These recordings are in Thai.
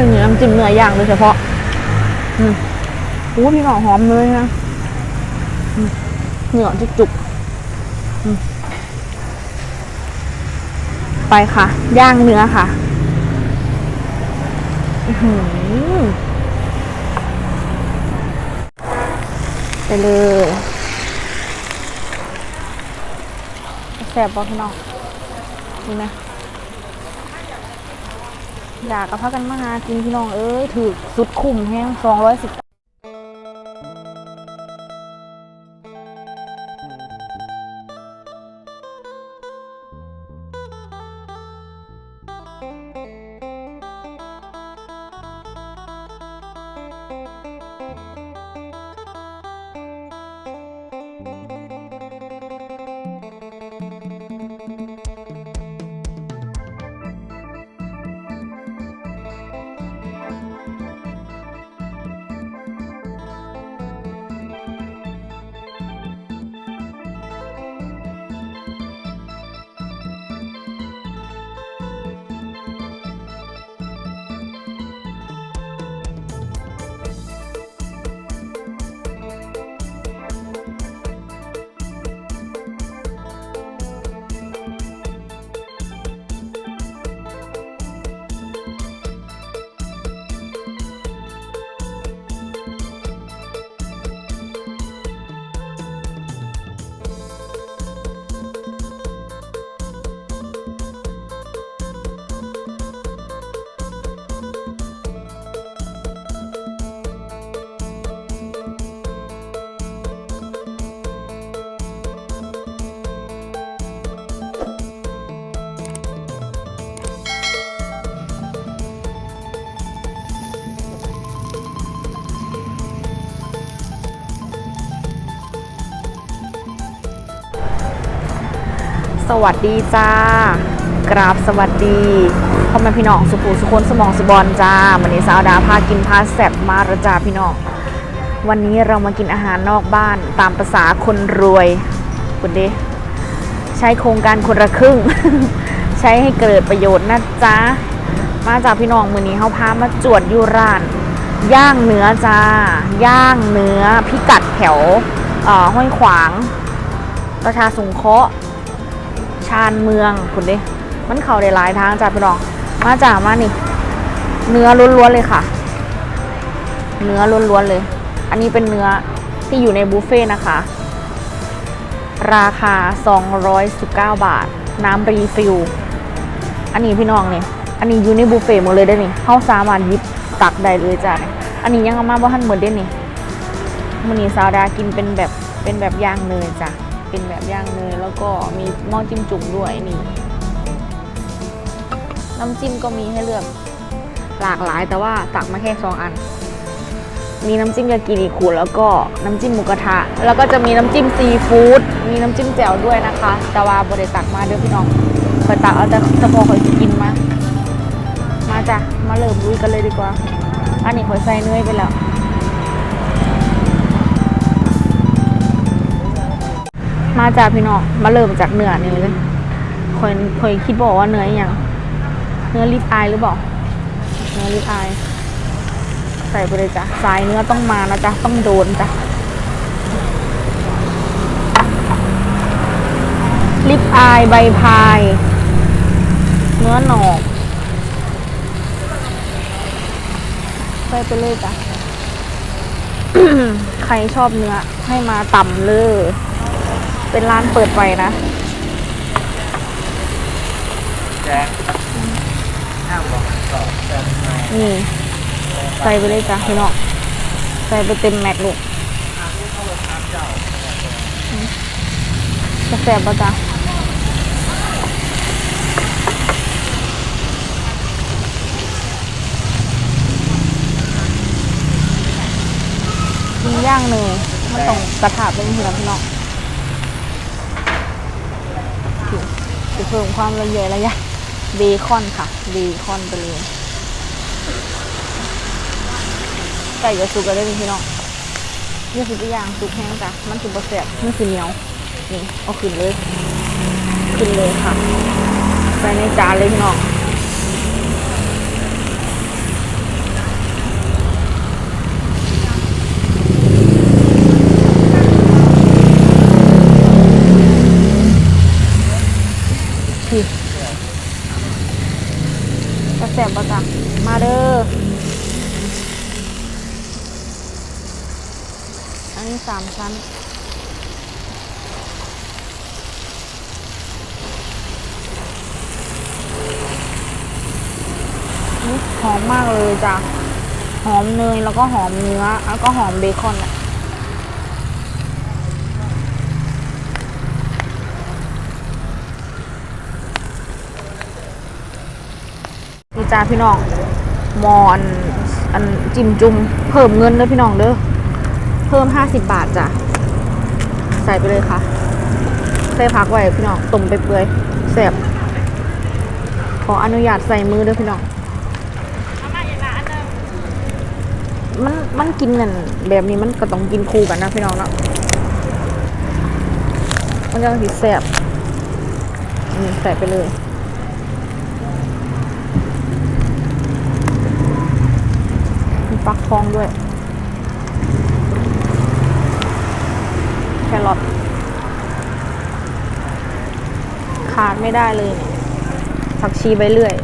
เป็นเนื้อน้ำจิ้มเนื้อย่างโดยเฉพาะอืมอู้พี่หน่อหอมเลยนะอืมเนื้อจุกๆอืมไปค่ะ ย่างเนื้อค่ะไปเลยแสบบอกพี่น้องนี่นะ อยากกับพักกันมาหากินพี่น้องเอ้ยถือสุดคุ้มแห้งสองร้อยสิบ สวัสดีจ้ากราบสวัสดีพ่อแม่พี่น้องสุภูสุคนสมองสุบอลจ้าวันนี้สาวดาพากินพาแซ่บมาระจาพี่น้องวันนี้เรามากินอาหารนอกบ้านตามภาษาคนรวยคุณดิใช้โครงการคนละครึ่ง ใช้ให้เกิดประโยชน์นะจ๊ะมาจากพี่น้องมือนี้เขาพามาจวดยูรานย่างเนื้อจ้าย่างเนื้อพิกัดแถวห้วยขวางประชาสงเคราะห์ ชานเมืองคุณดิมันเขาได้หลายทางจ้าพี่น้อง มาจากมานี่ เนื้อล้วนๆเลยค่ะ เนื้อล้วนๆเลย อันนี้เป็นเนื้อที่อยู่ในบุฟเฟ่ต์นะคะ ราคา 219 บาท น้ำรีฟิลอันนี้พี่น้องเนี่ยอันนี้อยู่ในบุฟเฟ่ต์หมดเลยได้นี่เข้าสามารถยิบตักได้เลยจ้ะอันนี้ยังเอามาบ่ทันหมดได้นี่มันนี้ซาวดากินเป็นแบบเป็นแบบย่างเนยจ้ะ เป็นแบบย่างเนยแล้วก็มีหม้อจิ้มจุ่มด้วยนี่น้ำจิ้มก็มีให้เลือกหลากหลาย แต่ว่าตักมาแค่สองอัน มีน้ำจิ้มยากินิคุแล้วก็น้ำจิ้มหมูกระทะ แล้วก็จะมีน้ำจิ้มซีฟู้ดมีน้ำจิ้มแจ่วด้วยนะคะ แต่ว่าบริตักมาเด้อพี่น้องคอยตักเอาแต่เฉพาะคอยกินมา มาจ้ะมาเริ่มลุยกันเลยดีกว่า อันนี้คอยใส่เนยไปแล้ว มาจากพี่น้องมาเริ่มจากเนื้อนี่เลยคอยคอยคิดบอกว่าเนื้ออย่างเนื้อลิปอายหรือเปล่าเนื้อลิปอาย ใส่ไปเลยจ้ะสายเนื้อต้องมานะจ๊ะต้องโดนจ้ะลิปอายใบพาย เนื้อหนอกใสไปเลยจ้ะ ใครชอบเนื้อให้มาต่ำเลย เป็นร้านเปิดไฟนะแจ้งห้ามบอกต่อแจ้งไม่นี่ใส่ไปเลยจ้ะพี่น้องใส่ไปเต็มแม็กซ์ลูกจะแสบปะจ๊ะมีย่างเนยมันต้องกระถาเป็นหัวพี่น้อง จะเพิ่มความละเอียดระยะเบคอนค่ะเบคอนไปเลยไก่จะสุกก็ได้พี่น้องนี่คือตัวอย่างสุกแห้งจ้ะมันคือบะเสียบมันคือเหนียวนี่เอาขึ้นเลย ขึ้นเลยค่ะใส่ในจานเลยพี่น้อง ดิกระแสประจักมาเด้อ อันนี้สามชั้นหอมมากเลยจ้ะ หอมเนยแล้วก็หอมเนื้อ แล้วก็หอมเบคอนอะ จ้าพี่น้องมอนอันจิ้มจุ่มเพิ่มเงินเด้อพี่น้องเด้อเพิ่ม50บาทจ้ะใส่ไปเลยค่ะใส่พักไว้พี่น้องต้มไปเปื่อยแซ่บขออนุญาตใส่มือเด้อพี่น้องมันมันกินนั่นแบบนี้มันก็ต้องกินคู่กันนะพี่น้องเนาะมันจะสิแซ่บนี่ใส่ไปเลย มีฟักทองด้วย แครอทขาดไม่ได้เลยเนี่ยผักชีใบเลื่อย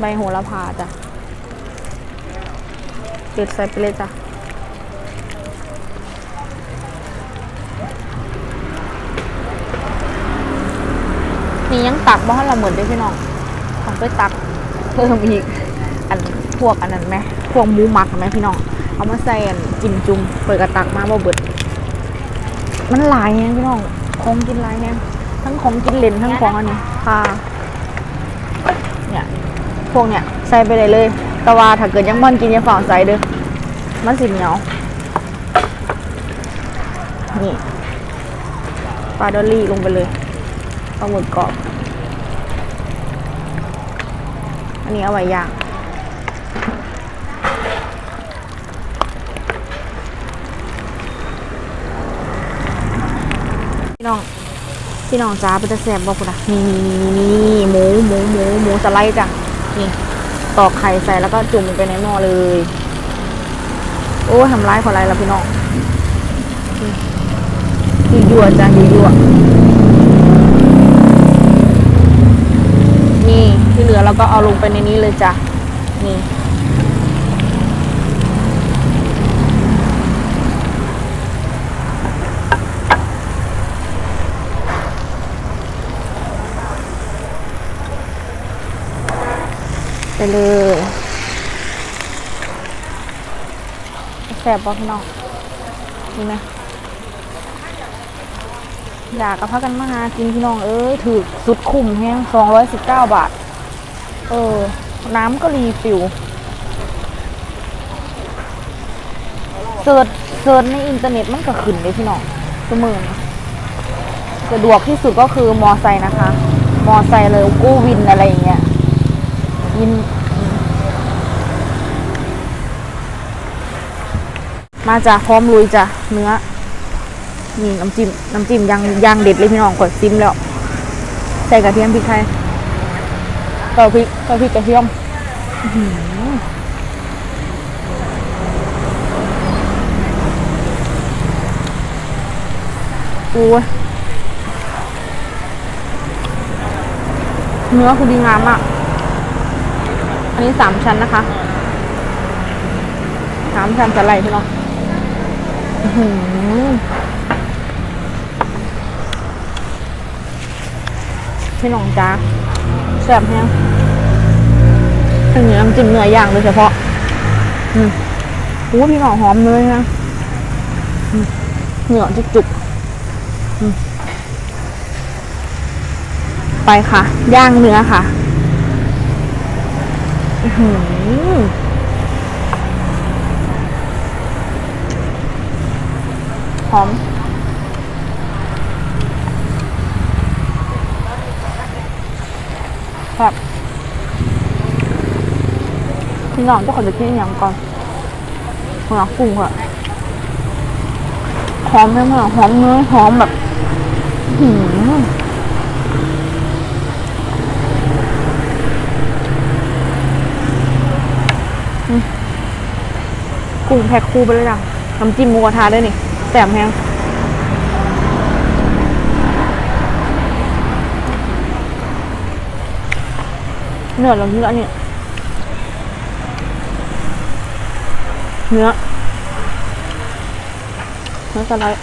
ใบโหระพาจ้ะเด็ดใส่ไปเลยจ้ะนี่ยังตักบ้านละเหมือนได้พี่น้องต้องไปตัก เพิ่มอีกอันพวกอันนั้นไหมพวกหมูหมักไหมพี่น้องเอามาใส่กินจุ่มเปิดกระตักมาบ่เบิด มันหลายแฮงพี่น้องของกินหลายแฮงทั้งของกินเลนทั้งของอันนี้ค่ะเนี่ยพวกเนี่ยใส่ไปเลยเลย แต่ว่าถ้าเกิดยังมันกินยังฝ่าใส่เด้อมันสิเหนียวนี่ปลาดอลลี่ลงไปเลยปลาหมึกกรอบ อันนี้เอาไว้ย่างพี่น้องพี่น้องจ้าเป็นตะแสบบอกคุณนะนี่นี่นี่หมูหมูหมูหมูสไลด์จ้ะนี่ตอกไข่ใส่แล้วก็จุ่มไปในหม้อเลย โอ้ทำร้ายขอไรละพี่น้องนี่ยั่วจ้ะยั่วๆนี่ ที่เหลือเราก็เอาลงไปในนี้เลยจ้ะนี่ไปเลยแสบบอกพี่น้องนี่ไหมอยากกับพักกันมาหากินพี่น้องเอ้ยถือสุดคุ้มแฮงสองร้อยสิบเก้าบาท เออ น้ำก็รีฟิลเสิร์ชเสิร์ชในอินเทอร์เน็ตมันก็ขึ้นเลยพี่น้องสมือนี้สะดวกที่สุดก็คือมอไซค์นะคะ มอไซค์เลยกู้วินอะไรอย่างเงี้ยยิน มาจากพร้อมลุยจ้ะเนื้อนี่น้ำจิ้มน้ำจิ้มยางยางเด็ดเลยพี่น้องกดซิมแล้ว ใส่กระเทียมพริกไทย เกาพริกเกาพริกกระเทียมอื้อหือโอ้ยเนื้อคือดีงามมากอันนี้สามชั้นนะคะสามชั้นจะไหลพี่น้องพี่น้องจ้า แซ่บแฮงอันนี้น้ำจิ้มเนื้อย่างโดยเฉพาะ อืมโอ้พี่น้องหอมเลยนะเนื้อจุกๆอืมไปค่ะ ย่างเนื้อค่ะหอม ครับพี่น้องเจ้าของจะกินอย่างก่อนหัวกุ้งค่ะหอมไหมเมื่อหอมเนื้อหอมแบบหือกุ้งแพ็คคู่ไปเลยจ้ะน้ำจิ้มหมูกระทะด้วยนี่แสบแฮง เนื้อเราเนื้ออันนี้เนื้อเนื้อสไลด์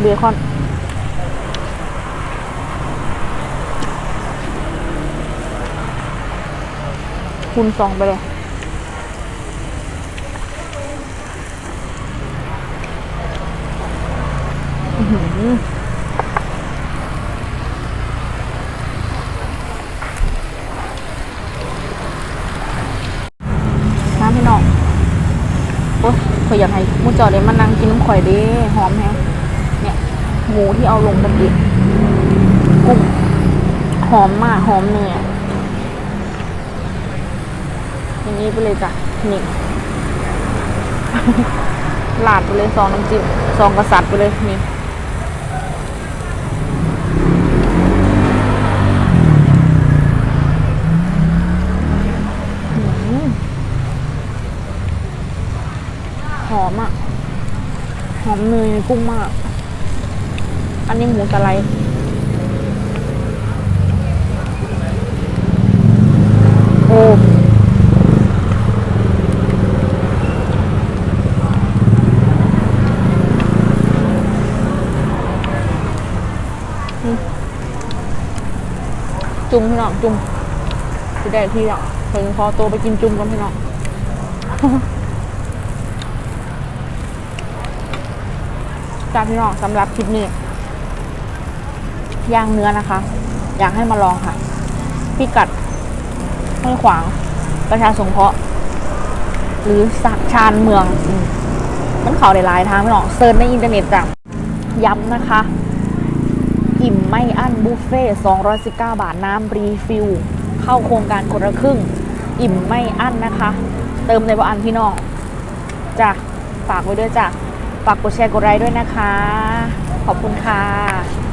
เบคอนคูณสองไปเลย อื้อหือ น้ำพี่น้องโอ๊ยข่อยอยากให้มูจอดี๋ยมานั่งกินน้ำข่อยด้หอมแฮะเนี่ย หมูที่เอาลงตะกี้กุ้งหอมมาก หอมเนื้ออย่างนี้ไปเลยจ้ะนี่ลาดไปเลยซองน้ำจิ้มซองกระสัดไปเลยนี่ อืม หอมอะ หอมเนยในกุ้งมาก อันนี้หมูสไลด์โอ้จุ่มพี่น้องจุ่มจะได้ที่อะเพิ่งพอโตไปกินจุ่มกันพี่น้อง จ้าพี่น้องสำหรับคลิปนี้ย่างเนื้อนะคะ อยากให้มาลองค่ะ พิกัดห้วยขวาง ประชาสงเคราะห์ หรือสะชานเมืองอมันเขาได้หลายทางพี่น้องเซิร์ชในอินเทอร์เน็ตจ้ะย้ำนะคะ อิ่มไม่อั้นบุฟเฟ่219 บาทน้ำรีฟิลเข้าโครงการคนละครึ่ง อิ่มไม่อั้นนะคะ เติมในบอันพี่น้องจ้ะฝากไว้ด้วยจ้ะ ฝากกดแชร์กดไลค์ด้วยนะคะ ขอบคุณค่ะ